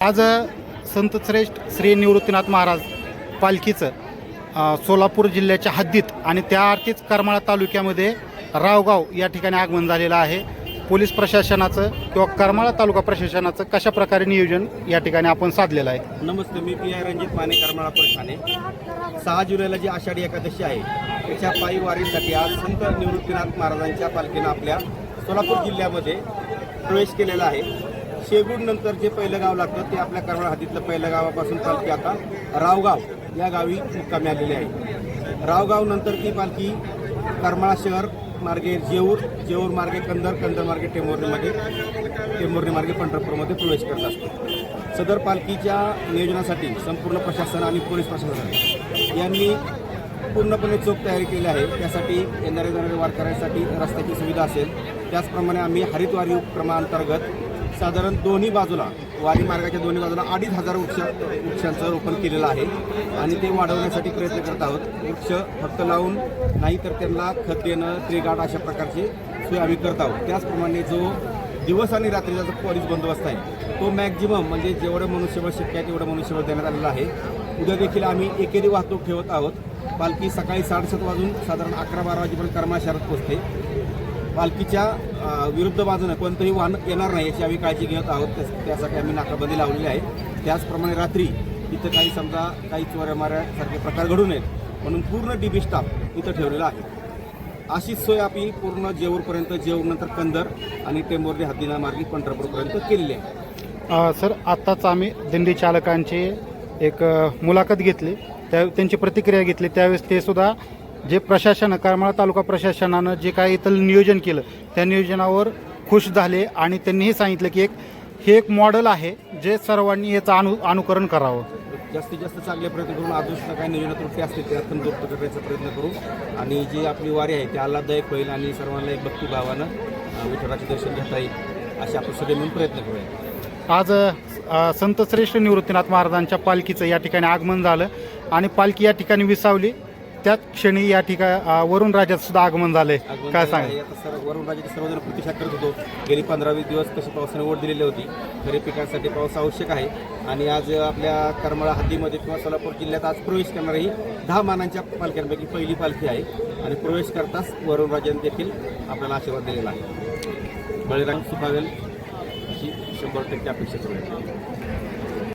आज संत श्रेष्ठ श्री निवृत्तीनाथ महाराज पालखीचं सोलापूर जिल्ह्याच्या हद्दीत आणि त्या अर्थीच करमाळा तालुक्यामध्ये रावगाव या ठिकाणी आगमन झालेलं आहे. पोलीस प्रशासनाचं किंवा करमाळा तालुका प्रशासनाचं कशा प्रकारे नियोजन या ठिकाणी आपण साधलेलं आहे? नमस्ते मी पी आय रणजित माने करमाळा ठाणे सहा जुलैला जी आषाढी एकादशी आहे त्याच्या पायी वारीसाठी आज संत निवृत्तीनाथ महाराजांच्या पालखीनं आपल्या सोलापूर जिल्ह्यामध्ये प्रवेश केलेला आहे. शेगूड नंतर जे पहिलं गाव लागतं ते आपल्या करवळ हद्दीतलं पहिलं गावापासून पालखी आता रावगाव या गावी मुक्कामी आलेली आहे. रावगाव नंतर ती पालखी करमाळा शहर मार्गे जेऊर जेऊर मार्गे कंदर कंदर मार्गे टेंभुर्णीमध्ये टेंभुर्णी मार्गे पंढरपूरमध्ये प्रवेश करत असतो. सदर पालखीच्या नियोजनासाठी संपूर्ण प्रशासन आणि पोलीस प्रशासन यांनी पूर्णपणे चोख तयारी केली आहे. त्यासाठी येणारे जाणारे वारकऱ्यांसाठी रस्त्याची सुविधा असेल. त्याचप्रमाणे आम्ही हरितवारी उपक्रमाअंतर्गत साधारण दोन्ही बाजूला वारी मार्गाच्या दोन्ही बाजूला अडीच हजार वृक्ष वृक्षांचं रोपण केलेलं आहे. आणि ते वाढवण्यासाठी प्रयत्न करत आहोत. वृक्ष फक्त लावून नाही तर त्यांना खत देणं त्रिगाड अशा प्रकारची सोय आम्ही करत आहोत. त्याचप्रमाणे जो दिवस आणि रात्रीचा जो पोलीस बंदोबस्त आहे तो मॅक्झिमम म्हणजे जेवढं मनुष्यबळ शक्य आहे तेवढं मनुष्यबळ देण्यात आलेलं आहे. उद्या देखील आम्ही एकेरी वाहतूक ठेवत आहोत. पालखी सकाळी साडेसात वाजून साधारण अकरा बारा वाजेपर्यंत कर्माशारात पोचते पोहोचते. पालखीच्या विरुद्ध बाजूने कोणतंही वाहन येणार नाही याची आम्ही काळजी घेत आहोत. त्यासाठी आम्ही नाकाबंदी लावलेली आहे. त्याचप्रमाणे रात्री इथं काही समजा काही चोऱ्यामाऱ्यासारखे प्रकार घडू नयेत म्हणून पूर्ण डीबी स्टाफ इथं ठेवलेला आहे. अशीच सोय आम्ही पूर्ण जेऊरपर्यंत जेऊरनंतर कंदर आणि टेंभुर्णी हद्दीना मार्गी पंढरपूरपर्यंत केलेली आहे. सर आत्ताच आम्ही दिंडी चालकांची एक मुलाखत घेतली. त्या त्यांची प्रतिक्रिया घेतली. त्यावेळेस ते सुद्धा जे प्रशासन करमाळा तालुका प्रशासनानं जे काही इथं नियोजन केलं त्या नियोजनावर खुश झाले आणि त्यांनीही सांगितलं की एक हे एक मॉडेल आहे जे सर्वांनी याचं अनु अनुकरण करावं. जास्तीत जास्त चांगले प्रयत्न करून अदृष्ट काही नियोजन त्रुटी असतील त्यातून दुरुस्त करण्याचा प्रयत्न करू. आणि जी आपली वारी आहे ती आल्हाददायक होईल आणि सर्वांना एक भक्तिभावानं विठ्ठलाचे दर्शन घेता येईल असे आपण सगळे मिळून प्रयत्न करूया. आज अ, संत श्रेष्ठ निवृत्तीनाथ महाराजांच्या पालखीचं या ठिकाणी आगमन झालं आणि पालखी या ठिकाणी विसावली. त्याच क्षणी या ठिकाणी वरुण राजात सुद्धा आगमन झालंय. आगमन काय सांगा सर्व वरून राज्याचे सर्वजण प्रतीक्षा करत होतो. गेली पंधरा वीस दिवस कशी पावसाने ओढ दिलेली होती. खरीप पिकांसाठी पाऊस आवश्यक आहे. आणि आज आपल्या करमाळा हद्दीमध्ये किंवा सोलापूर जिल्ह्यात आज प्रवेश करणारी ही दहा मानांच्या पालख्यांपैकी पहिली पालखी आहे. आणि प्रवेश करताच वरुण राजांनी देखील आपल्याला आशीर्वाद दिलेला आहे. बळीराम सुखावेल. अशी शंभर टक्के अपेक्षा करूया